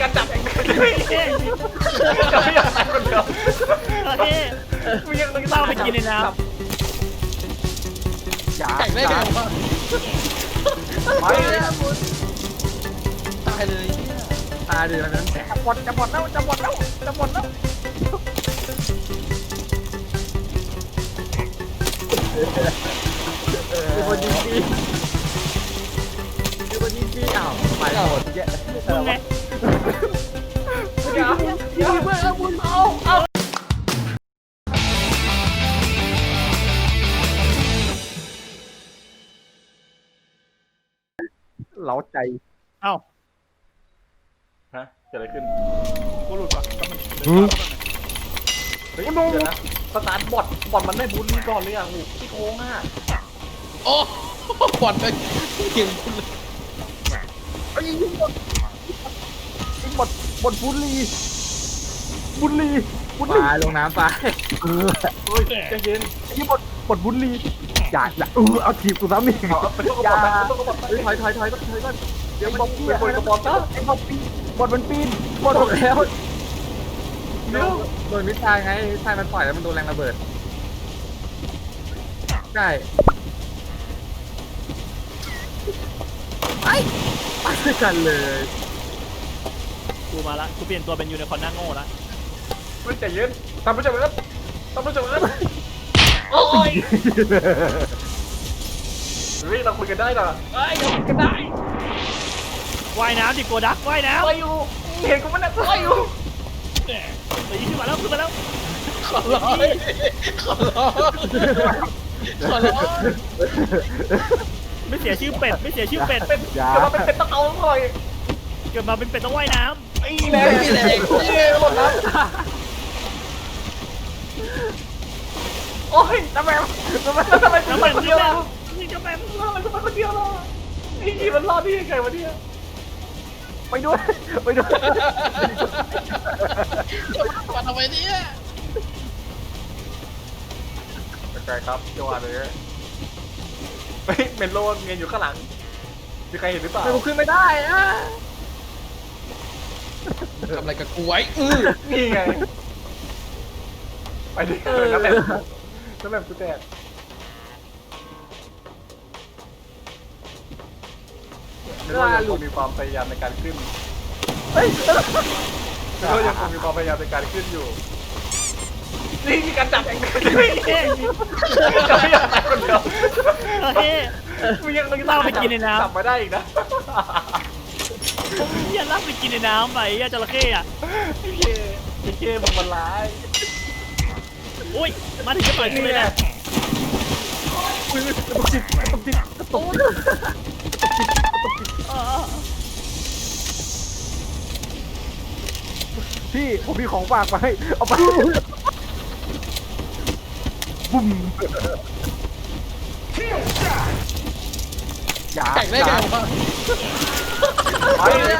การจับเองเฮ้ยจะไม่อยากตายคนเดียวเฮ้ยมึงยังมึงเล่าไปกินในน้อย่าแข่งได้ไงวะไปเลยตายเลยตายเลยนั้นแข่งจะหมดจะหมดแล้วจะหมดแล้วจะหมดแล้วมีคนยิงพี่มีคนยิงพี่อ้าวไปหมดเยอะำมึงไง อย่าอย่าเพื่อนเอาบุญเอาเอาเล้าใจ เอ้าฮะเกิดอะไรขึ้นกูหลุดว่ะก็มันเฮ้ยเดี๋ยวนะสตาร์ทบอทบอทมันไม่บุญก่อนเลยอะโอ้โหที่โค้งอะโอ้บอดไปเก่งคุณเลยไอ้ยิงหมด ยิงหมดหมดบุรีบุรีบุรีลงน้ำไปเออเฮ้ยใจเย็นยิงหมดหมดบุรีอย่าอย่าเออเอาทีบกูซ้ำอีกเอาเอาไปต้องกระอย่าบอกไปต้องกระบอกไปเฮ้ยถอยถอยถอยถอยถอยก่อนเดี๋ยวมันเป็นบนกระบอกซะไอ้บอลปีนบอลมันปีนบอลหมดแล้วเร็วโดนมิสไซล์ไงมิสไซล์มันปล่อยแล้วมันโดนแรงระเบิดใช่ไปไปด้วยกันเลย กูมาละกูเปลี่ยนตัวเป็นยูนิคอร์นหน้าโง่ละไม่ใจเย็นทำไม่จบแล้วทำไม่จบแล้วโอ้ยเฮ้ยเราคุยกันได้เหรอเฮ้ยเราคุยกันได้ว่ายน้ำดิโกดักว่ายน้ไปอยู่เห็นกูมันน่ะไปอยู่ำเฮ้ยขึ้นมาแล้วขึ้นมาแล้วขอร้องขอร้องขอร้องไม่เสียชื่อเป็ดไม่เสียชื่อเป็ดเป็นอย่าเกิดมาเป็นเป็ดต้องเอาหน่อยเกิดมาเป็นเป็ดต้องว่ายน้ไอ้แรงไม่แรงเย้หมดแล้วโอ้ยทำไมทำไมทำไมำทำน้ำไมมันคนเดียวล่ะนี่จะแม่งทำไมทำไมคนเดียวล่ะไอ้ยี่มันรอดได้ยังไงวะเนี่ยไปด้วยไปด้วยมาทำไมเนี่ยใช่ครับจังหวะนี้เฮ้ยเมนโลนเงินอยู่ข้างหลังมีใครเห็นหรือเปล่าไปกูขึ้นไม่ได้อะ ทำอะไรกับกูไว้อือนี่ไง ไปดิน้ำแบบน้ำแบบกูแตกนึกว่ายังคงมีความพยายามในการขึ้นเฮ้ยนึกว่ายังคงมีความพยายามในการขึ้นอยู่ นี่มีการจับเองเฮ้ยเฮ้ยจะไม่อยากตายคนเดียวเฮ้ยมึงยังมึงเล่าไปกินในน้ำจับมาได้อีกนะ เฮียลากไปกินในน้ำไปเฮียจระเข้อะไอ้เคไอ้เคมึงมันร้ายโอ้ยมาถึงจะต่อยกูเลยนะเออพี่ผมมีของฝากมาให้เอาไปบุ้มอย่าแข่งได้ไงวะ ไปเลย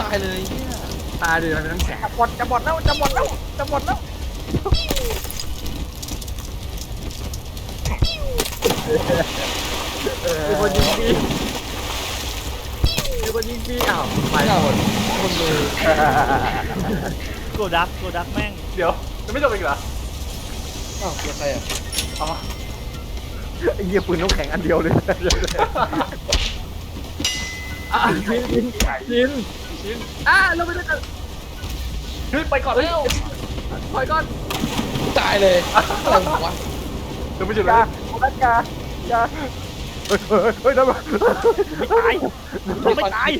ตายเลยตายดิมันเป็นน้ำแข็งจะหมดจะหมดแล้วจะหมดแล้วจะหมดแล้วมีคนยิงพี่มีคนยิงพี่อ้าวไปไม่หมดคนเลยโกดักโกดักแม่งเดี๋ยวจะไม่จบอีกเหรออ้าวเดี๋ยวใครอะอ๋อไอ้เหี้ยปืนน้ำแข็งอันเดียวเลย อะยินยินยินชิ้นอะเราไปด้วยกันเฮ้ยไปก่อนแล้วถอยก่อนตายเลยอะไรวะเดี๋ยวไม่จบอแล้ย่าวอย่าอย่าเฮ้ยเฮ้ยเฮ้ยได้ปะไม่ตายเราไม่ตาย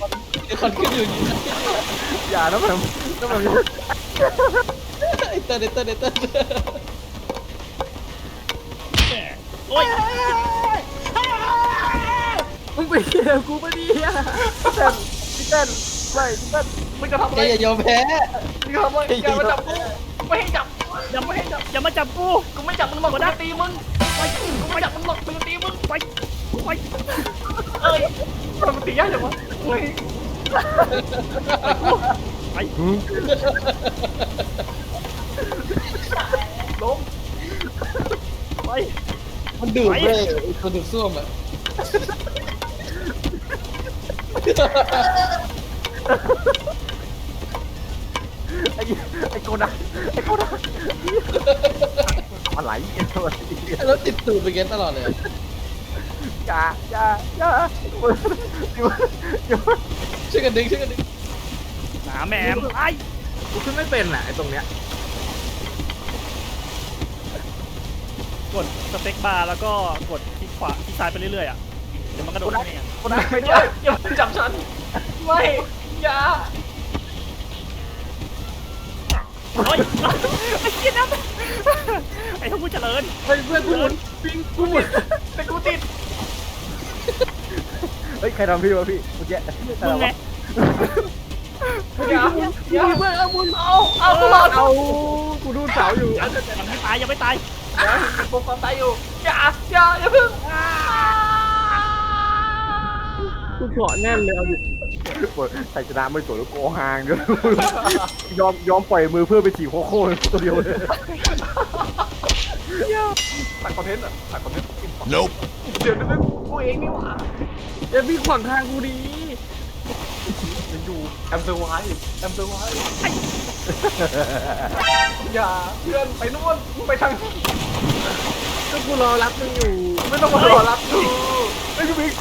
เดี๋ยวคนขึ้นอยู่นี่อย่านะแบบนะแบบไอ้เตอร์ไอ้เตอร์ไอ้เตอร์โอ้ย มึงไปเกี่ยวกูปะเนี่ยเต้นพี่เต้นไม่พี่เต้นมึงจะทำอะแกไรอย่ายอมแพ้ มึงจะทำอะไรอย่ามาจับกูไม่ให้จับอย่ามาอย่ามาจับกูกูไม่จับมึงหรอกกูจะตีมึงไปกูไม่จับมึงหรอกกูจะตีมึงไปไปเอ้ยมันตียากจังวะเฮ้ยไปล้มไปมันดื่มเลยไอ้คนดื่มส้วมอะ ไอ้ไอ้โกดังไอ้โกดังอะไรไอ้ตัวนี้แล้วติดตูดไปเงี้ยตลอดเลยอย่าอย่าอย่าอยู่อยู่ช่วยกันดึงช่วยกันดึงหนาแหมมไอ้กูขึ้นไม่เป็นอะไอ้ตรงเนี้ยกดสเต็กบาร์แล้วก็กดคลิกขวาคลิกซ้ายไปเรื่อยๆอะเดี๋ยวมันกระโดดให้เองโกดังไม่ไม่ได้ได้อย่ามาจับฉัน ไม่อย่าเฮ้ยไอ้เหี้ยนะไอ้ทั้งผู้เจริญเฮ้ยเพื่อนกูหมุนปิงกูหมุนแต่กูติดเฮ้ยใครทำพี่วะพี่เมื่อกี้มึงไงอย่าอย่าเพื่อนเอาหมุนเอาเอาตลอดเอาเอากูดูเสาอยู่ยังไม่ตายยังไม่ตายเดี๋ยวโปรความตายอยู่อย่าอย่าอย่าเพิ่ง เกาะแน่นเลยเอาดิใส่ชนะไม่สวยแล้วโกหางด้วยยอมยอมปล่อยมือเพื่อไปจีบโคโค่ตัวเดียวเลยตัดคอนเทนต์อะตัดคอนเทนต์ Nope เดี๋ยวนึกกูเองนี่หว่าเดี๋ยวพี่ขวางทางกูดียังอยู่แอมเซอร์ไวแอมเซอร์ไวอย่าเพื่อนไปนู่นมึงไปทางก็กูรอรับมึงอยู่ ไม่ต้องมารอรับกูไอ้พี่บิ๊ก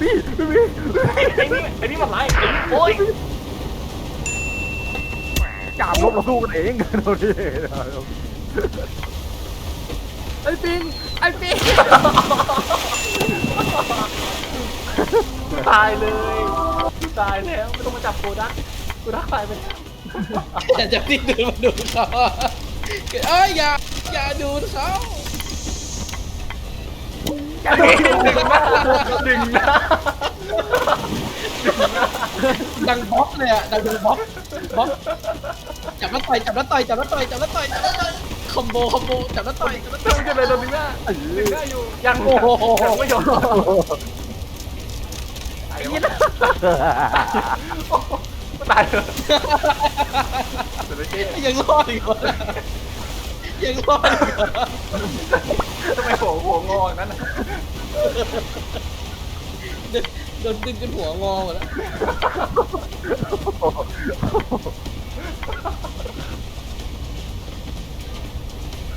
พี่พี่บิ๊กไอ้นี่ไอ้นี่มันไรไอ้นี่โอ๊ยกามลบเราสู้กันเองโดนที่ไอ้ปิงไอ้ปิงกูตายเลยกูตายแล้วไม่ต้องมาจับโกดักโกดักตายไปแล้วอย่าจับที่ดูมาดูเขาเอ้ยอย่าอย่าดูเขา ดึงหน้าดึงหน้าดังบ๊อบเลยอะดังบ๊อบบ๊อบจับแล้วต่อยจับแล้วต่อยจับแล้วต่อยจับแล้วต่อยจับแล้วต่อยคอมโบคอมโบจับแล้วต่อยจับแล้วต่อยจะเลยโดนดึงหน้าดึงหน้าอยู่ยังโอ้โหยังไม่ยอมตายแล้วตายเลยยังรอดอีกวะ ยังรอดอีกวะทำไมหัวหัวงออย่างนั้นน่ะโดนดึงจนหัวงอหมดแล้ว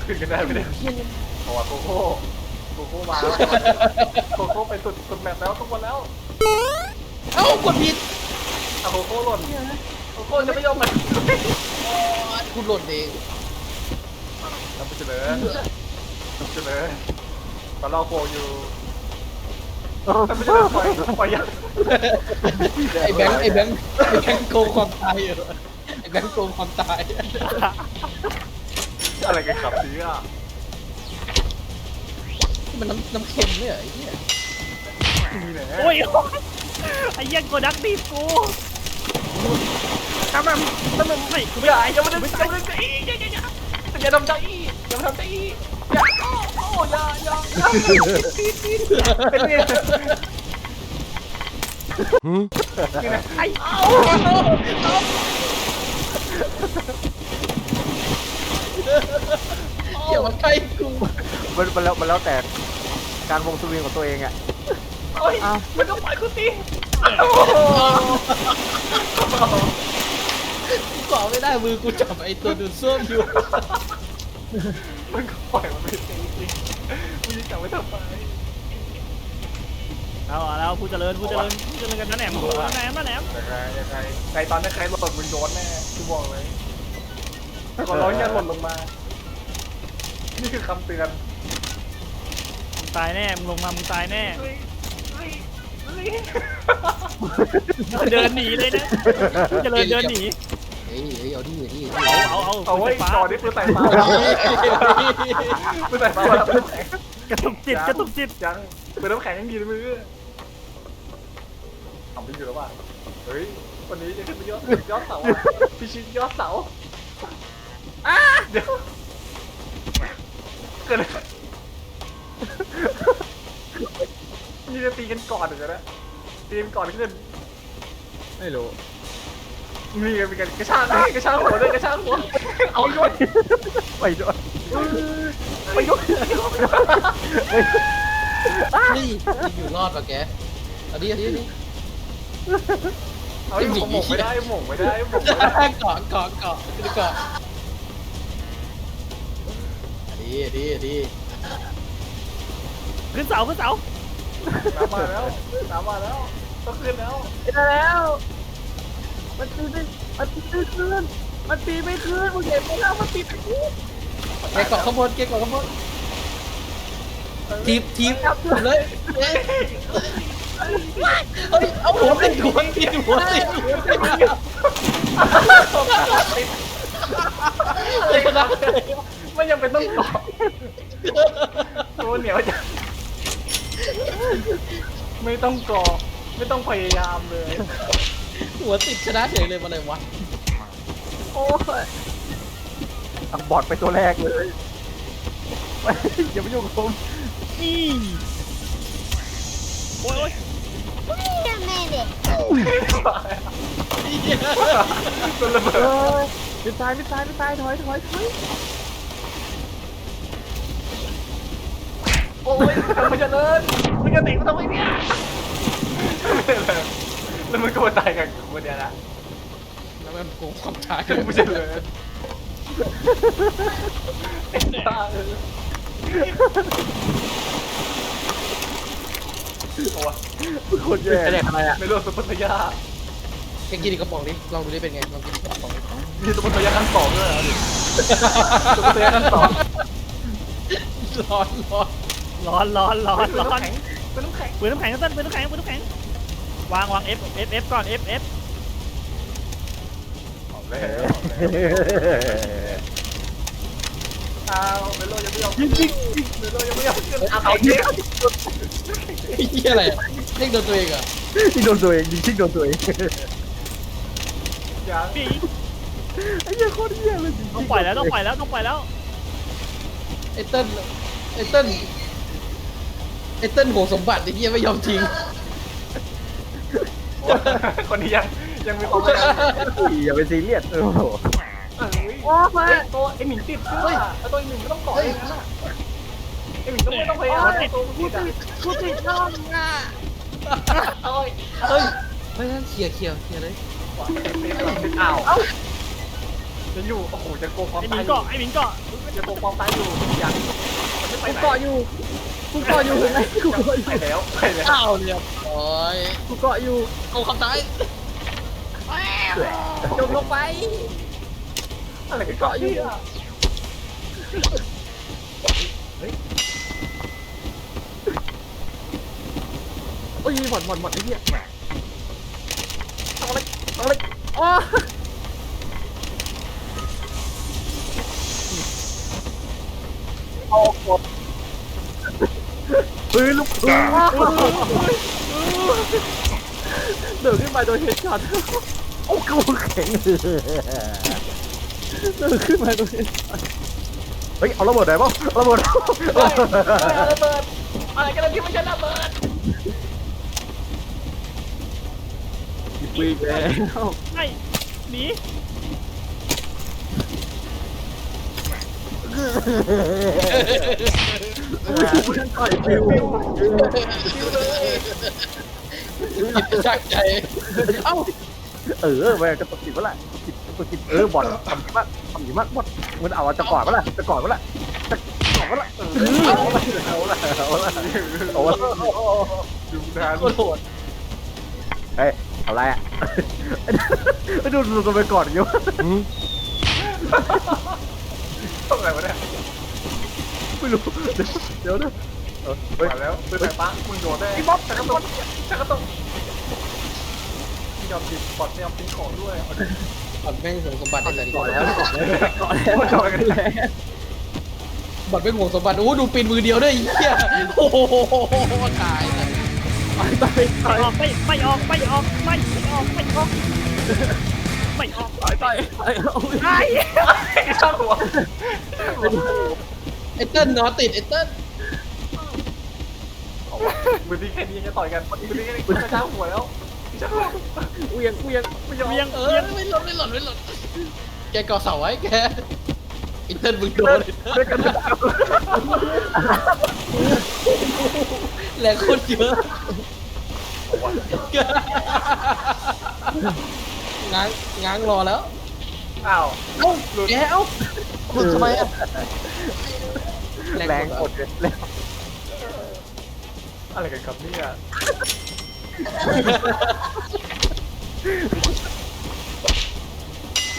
ขึ้นกันได้ไม่ได้โอ้โหโกโก้โกโก้มาแล้วโกโก้ไปสุดสุดแมปแล้วทุกคนแล้วเอ้ากดผิดอะโกโก้หล่นโกโก้จะไม่ยอมมันอ๋อคุณหล่นเอง ทำไปเฉลยทำเฉลยตอนเราโกอยู่ทำไปเฉลยปล่อยปล่อยยังไอ้แบงค์ไอ้แบงค์ไอ้แบงค์โกงความตายอยู่ไอ้แบงค์โกงความตาย อะไรกันขับซีอะมันน้ำน้ำเค็มเนี่ยเหรอไอ้เหี้ยมีแหละโอ้ยไอ้เหี้ยังกดดักตีกูทำแบบทำแบบไม่กูไม่อย่าตายอย่ามาดึงอย่ามาดึงใจอีอย่าอย่าอย่าอย่าทำใจ อย่ามาทำใจอีอย่าโอ้โอ้อย่าอย่าอย่าเป็นไงนี่นะไอ้อย่ามาใกล้กูมันมันแล้วมันแล้วแต่การวงสวิงของตัวเองอะโอ้ยมันต้องปล่อยกูตีกูเกาไม่ได้มือกูจับไอ้ตัวดูดซ่วมอยู่ มันก็ปล่อยมันไปตีจริงมึงจะจับไว้ทำไมเอาเอาแล้วผู้เจริญผู้เจริญผู้เจริญกันนะแหนมนะแหนมนะแหนมยังไงยังไงใครตอนนี้ใครหล่นมึงโดนแน่กูบอกเลยขอร้องอย่าหล่นลงมา นี่คือคำเตือนมึงตายแน่มึงลงมามึงตายแน่เฮ้ยเฮ้ยเฮ้ยเดินหนีเลยนะผู้เจริญเดินหนีเฮ้ยเฮ้ยเอาดิเอาดิเอาเอาเอาปืไว้นไฟฟ้าจอนี่ปืนไฟฟ้าปืนไฟฟ้าแล้วปืนน้ำแข็งกระตุกจิตกระตุกจิตยังปืนน้ำแข็งยังดีในมือทำไปอยู่แล้วว่ะเฮ้ยวันนี้จะขึ้นไปยอดยอดเสาอะพิชิตยอดเสาอ้าเดี๋ยวเกิดอะไรนี่จะตีกันก่อนเหรอนะตีกันก่อนขึ้นไม่รู้ มีกันมีกันกระชากเลยกระชากหัวเลยกระชากหัวเอาด้วยไปด้วยไปยกเฮ้ยอยู่รอดปะแกอันนี้อันนี้อันนี้เอาหม่งไม่ได้หม่งไม่ได้หม่งไม่ได้เกาะเกาะเกาะขึ้นเกาะอันนี้อันนี้อันนี้ขึ้นเสาขึ้นเสาน้ำมาแล้วน้ำมาแล้วต้องขึ้นแล้วได้แล้ว มันตีไม่มันตีไม่คืนมันตีไม่คืนมึงเห็นไหมล่ะมันตีไม่คืนแกเกาะข้างบนแกเกาะข้างบนทีบทีบเลยเอ้ยเฮ้ยเอาหัวติดหัวติดหัวติดหัวติดหัวเลยนะไม่ยังเป็นต้องเกาะตัวเหนียวจังไม่ต้องเกาะไม่ต้องพยายามเลย หัวติดชนะเฉยเลยมาเลยวะโอ้ยตังบอดไปตัวแรกเลยอย่ามายุ่งกับผมนี่โอ้ยโอ้ย Wait a minute. ตัวระเบิเอดอไม่ตายไม่ตายไม่ตายถอยถอยถอยโอ้ยทำไมจะเลินมึงจะติกูทำไมเนี่ย แล้วมึงก็มาตายกับกูเนี่ยนะแล้วมันโกงความตายมึงจะเลินไอ้บ้าเออโอ้ยคนแย่อะไรอะไรอะไม่รู้ซุปเปอร์ทยาแกกินอีกกระป๋องดิลองดูดิเป็นไงลองกินอีกกระป๋องดิมีซุปเปอร์ทยาขั้นสองด้วยเหรอซุปเปอร์ทยาขั้นสองร้อนร้อนร้อนร้อนร้อนร้อนเป็นน้ำแข็งปืนน้ำแข็งต้นปืนน้ำแข็งปืนน้ำแข็ง วางวาง F F F ก่อน F F เอาแล้วเอาเมโลยังไม่ยอมยิงยิงเมโลยังไม่ยอมขึ้นเอาเอาเหี้เด็กยอะไรเล่นโดนตัวเองเหรอยิงโดนตัวเองยิงชิงโดนตัวเองยังปีไอ้เหี้ยโคตรเหี้ยเลยจริงๆต้องปล่อยแล้วต้องปล่อยแล้วต้องปล่อยแล้วไอ้เติ้ลไอ้เติ้ลไอ้เติ้ลโหสมบัติไอ้เหี้ยไม่ยอมทิ้ง คนนี้ยังยังมีความพยายามอย่าไปซีเรียสโอ้โหโอ้ยตัวไอหมิงติดเสื้อไอตัวไอหมิงก็ต้องเกาะเองนะไอหมิงก็ไม่ต้องพยายามตัวกูติดกูติดช่องอะเอ้ยเฮ้ยเฮ้ยเคลียร์เคลียร์เคลียร์เลยอ้าวจะอยู่โอ้โหจะโกงความไอ้หมิตางยเกาะไอ้หมิงเกาะจะโกงความตายอยู่ยังมันไม่ไปกูไหนเกาะอยู่ กูเกาะอยู่เห็นไหมกูเกาะอยู่ไปแล้วไปแล้วอ้าวเรียบร้อยกูเกาะอยู่เอาคำท้ายจมลงไปอะไรกันเกาะอยู่โอ้ยหมดหมดหมดไอ้เหี้ยทำอะไรทำอะไรอ๋อเอาหมด ปืนลูกปืนเดินขึ้นมาโดนเฮดช็อตโอ้กูแข็งเดินขึ้นมาโดนเฮดช็อตเฮ้ยเอาระเบิดไหนบ้างระเบิดระเบิดอะไรกันที่ไม่ใช่ระเบิดปีกแล้วไอ้หนี ต่อยปิวชักใจ เอ้า เออแม่ก็ตกจิตวะแหละจิตตกจิตเออบอลทำดีมากทำดีมากบอลมันเอาจะกอดวะล่ะจะกอดวะล่ะจะกอดวะล่ะเอาละเอาละเอาละเอาละดูนานโคตรโหดเฮ้ยเอาไรอะไปดูดูกันไปก่อนอยู่ ทำอะไรวะเนี่ยไม่รู้ เดี๋ยวนะเออเฮ้ยมาแล้วเป็นไงปะมึงโดนได้พี่บ๊อบแต่ก็ต้องแต่ก็ต้องยอมติดบอดไม่ยอมทิ้งของด้วยบัตรแม่งห่วงสมบัติไอ้สัตว์ก่อนแล้วก่อนแล้วก่อนแล้วก่อนแล้วบัตรแม่งห่วงสมบัติโอ้ดูปีนมือเดียวด้วยไอ้เหี้ยโอ้โหตายเลยไปไปไม่ออกไม่ไม่ออกไม่ออกไม่ไม่ออกไม่ออก ไม่ออกไปไปไอาไอ้ข้างหัวไอ้เติ้ลนอติดไอ้เติ้ลมือดีแค่นี้จะต่อยกันมือดีแค่นี้จะช้าหัวแล้วหัวเวียงเวียงไม่ยอมเวียงเอเวีองไม่หล่นไม่หล่นไม่หล่นแกก่อเสาไว้แกไอ้เติ้ลมึงโดนเล่นกันแรงโคตรเยอะ ง้างง้างรอแล้วอ้าวเอ้าแกเอ้าหลุดทำไมอะแรงกดเลยแรงอะไรกันครับเนี่ย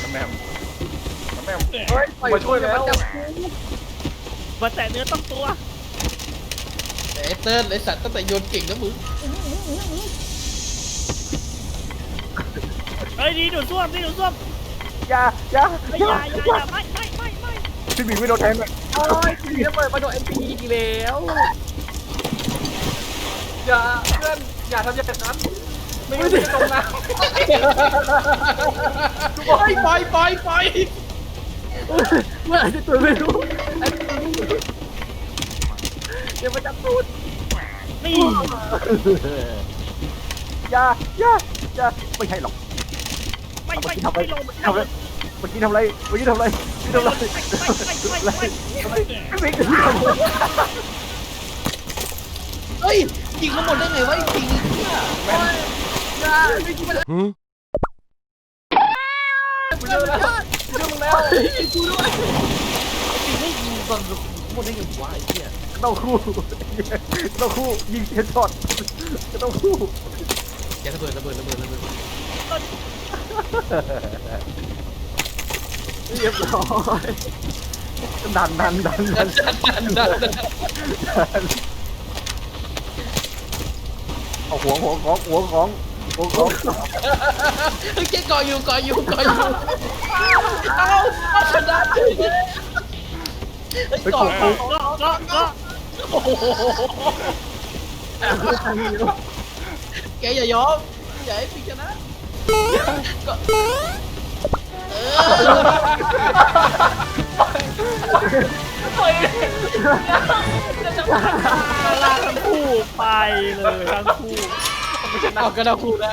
น้ำแหม่มน้ำแหม่มเฮ้ยมาช่วยแล้วมาแตะเนื้อต้องตัวไอ้เติ้ลไอ้สัตว์ตั้งแต่โยนเก่งนะมึง เฮ้ยดีดูดซ่วมดีดูดซ่วมอย่าอย่าไม่ออย่าย่าอย่าอย่าไม่ไม่ไม่ไม่พี่หมิงไม่โดนแทงเลยโอ้ยพี่ระเบิดมาโดนเอ็มพีอีกแล้วอย่าเพื่อนอย่าทำอย่างนั้นไม่งั้นจะจมน้ำปล่อยปล่อยปล่อยปล่อยเมื่อไหร่จะตื่นไม่รู้เดี๋ยวมาจับตูดนี่อย่าอย่าอย่าไม่ใช่หรอก ไม่ไม่ทำอะไรไม่ลงทำอะไรเมื่อกี้ทำอะไรเมื่อกี้ทำอะไรเมื่อกี้ทำอะไรไม่ไม่ไม่ไม่ไม่พี่หมิงทำอะไรเฮ้ยยิงเขาหมดได้ไงวะไอ้ปิงเนี่ยแม่นอย่าไม่ยิงมันกูเจอแล้วกูเจอมึงแล้วกูด้วยปิงไม่ยิงตอนหมดได้ไงวะไอ้เหี้ยต้องคู่ต้องคู่ยิงเฮดช็อตต้องคู่แกระเบิดระเบิดระเบิดระเบิด เรียบร้อยดันดันดันดันดันดันดันเอาหัวหัวของหัวของหัวของเฮ้ยแกก่ออยู่ก่ออยู่ก่ออยู่เอาเอาชนะเฉยเลยเฮ้ยก่อก็ก็ก็โอ้โหแกอย่ายอมอย่าให้ปิงชนะก็เออ ลากทั้งคู่ไปเลยทั้งคู่เอากระดาษพูดได้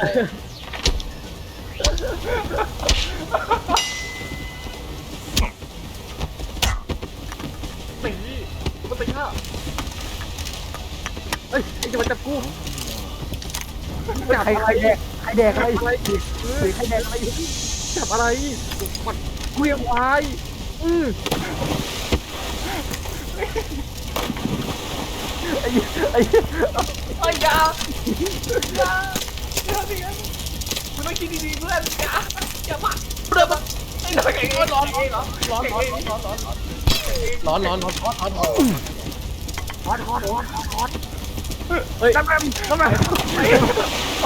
ตีมันตีข้าเฮ้ยไอ้จะมาจับกูใครใครแดก ใครแดกอะไรใครใครแดกอะไรจับอะไรมันเกวียงวายอือไอ้ไอ้ไอ้ยาอย่าอย่าสิงั้นมึงต้องคิดดีๆเพื่อนอย่าอย่ามาเริ่มมันไอ้หน่อยเก่งเองร้อนเก่งเองเหรอร้อนร้อนร้อนร้อนร้อนร้อนร้อนร้อนร้อนร้อนร้อนฮอตฮอตฮอตฮอตเฮ้ยน้ำมันน้ำมันไป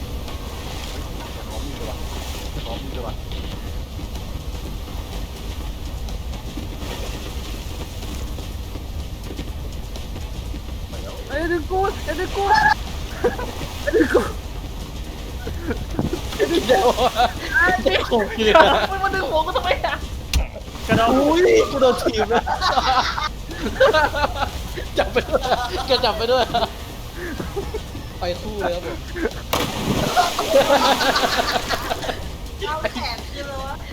หอมมีตัวหอมมีตัวไอ้ดึงกูไอ้ดึงกูไอ้ดึงกูเดี๋ยวเดี๋ยวโขกเลยมึงมาดึงหัวกูทำไมอะกระโดดอุ้ยกูโดนทีมแล้วจับไปด้วยแกจับไปด้วย ไปคู่เลยครับผม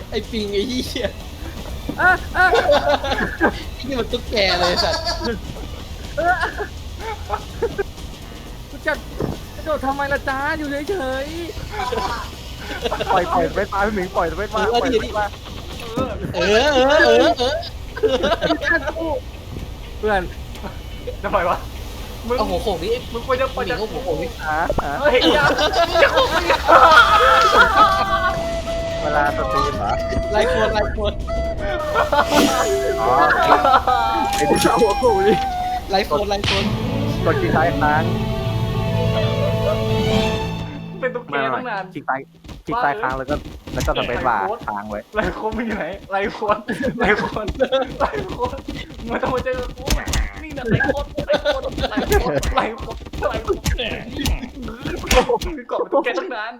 ไอ้ปิงไอ้เหี้ยอะอะนี่มันตุ๊กแกเลยสัตว์กูจะกระโดดทำไมล่ะจ้าอยู่เฉยๆปล่อยปล่อยเวทมาพี่หมิงปล่อยเวทมาปล่อยเวทมาเออเออเออเออเพื่อนทำไมวะ มึงเอาหัวโขกนี่มึงควรจะหควรนิจะงเอาหัวโขกนี่หาหาเฮ้ยอย่าอย่าโกงมึงอย่าเวลาสตรีมเหรอไล่คนไล่คนอ๋อไอ้ที่หัวกูนี่ไล่คนไล่คนกดคลิกซ้ายค้างเป็นตุ๊กแกไม่ตั้งนานคลิกซ้ายคลิกซ้ายค้างแล้วก็แล้วก็สเปซบาร์ค้างไว้ไรคนมึงอยู่ไหนไรคนไรคนไรคนมึงต้องมาเจอกู นี่นะไหลโคตรไหลโคตรไหลโคตรไหลโคตรไหลโคตรไหลโคตรเกาะมันต้องแกตั้งนาน